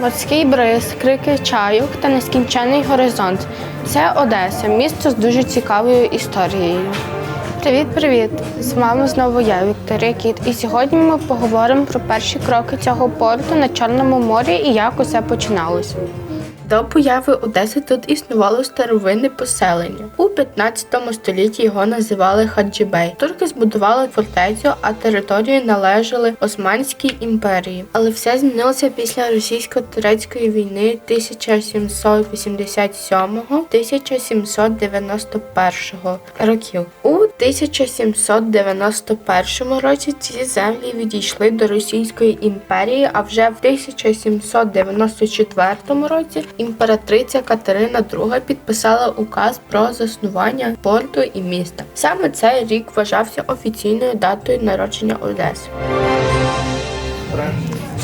Морський бриз, крики чайок та нескінчений горизонт. Це Одеса, місто з дуже цікавою історією. Привіт-привіт! З вами знову я, Вікторія Кіт. І сьогодні ми поговоримо про перші кроки цього порту на Чорному морі і як усе починалося. До появи Одеси тут існувало старовинне поселення. У 15 столітті його називали Хаджібей. Турки збудували фортецю, а території належали Османській імперії. Але все змінилося після російсько-турецької війни 1787-1791 років. У 1791 році ці землі відійшли до Російської імперії, а вже в 1794 році імператриця Катерина II підписала указ про заснування порту і міста. Саме цей рік вважався офіційною датою народження Одеси.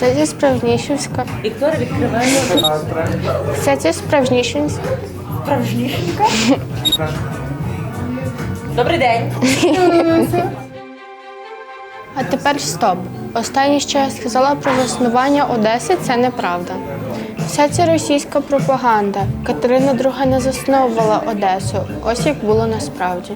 Це зі справжнішівська. Вікторія відкриває Це зі справжнішівська. справжнішенька. Добрий день. А тепер стоп. Останнє, що я сказала про заснування Одеси, це неправда. Вся ця російська пропаганда. Катерина II не засновувала Одесу. Ось як було насправді.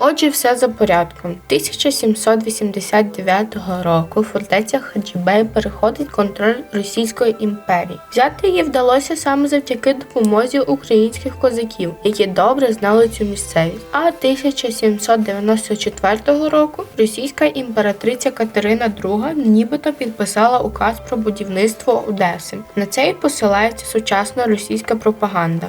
Отже, все за порядком. 1789 року фортеця Хаджібей переходить контроль Російської імперії. Взяти її вдалося саме завдяки допомозі українських козаків, які добре знали цю місцевість. А 1794 року російська імператриця Катерина II нібито підписала указ про будівництво Одеси. На це і посилається сучасна російська пропаганда.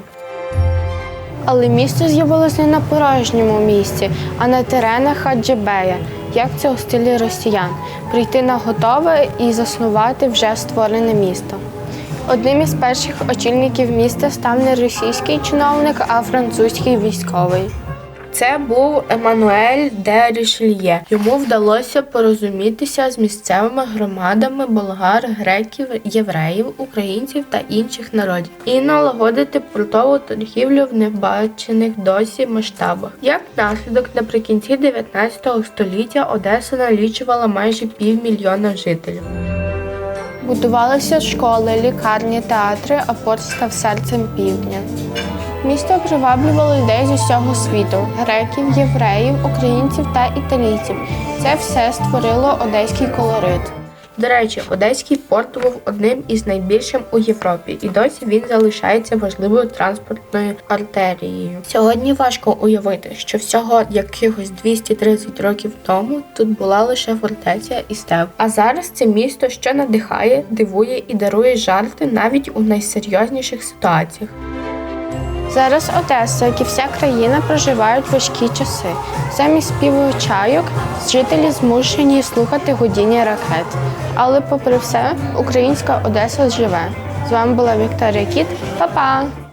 Але місто з'явилось не на порожньому місці, а на теренах Хаджибея, як це у стилі росіян, прийти на готове і заснувати вже створене місто. Одним із перших очільників міста став не російський чиновник, а французький військовий. Це був Еммануель де Рішельє. Йому вдалося порозумітися з місцевими громадами болгар, греків, євреїв, українців та інших народів і налагодити портову торгівлю в небачених досі масштабах. Як наслідок, наприкінці 19 століття Одеса налічувала майже півмільйона жителів. Будувалися школи, лікарні, театри, а порт став серцем півдня. Місто приваблювало людей з усього світу: греків, євреїв, українців та італійців. Це все створило одеський колорит. До речі, одеський порт був одним із найбільшим у Європі, і досі він залишається важливою транспортною артерією. Сьогодні важко уявити, що всього якихось 230 років тому тут була лише фортеця і степ. А зараз це місто, що надихає, дивує і дарує жарти навіть у найсерйозніших ситуаціях. Зараз Одеса, як і вся країна, проживають важкі часи. Замість співу чайок жителі змушені слухати гудіння ракет. Але, попри все, українська Одеса живе. З вами була Вікторія Кіт. Па-па!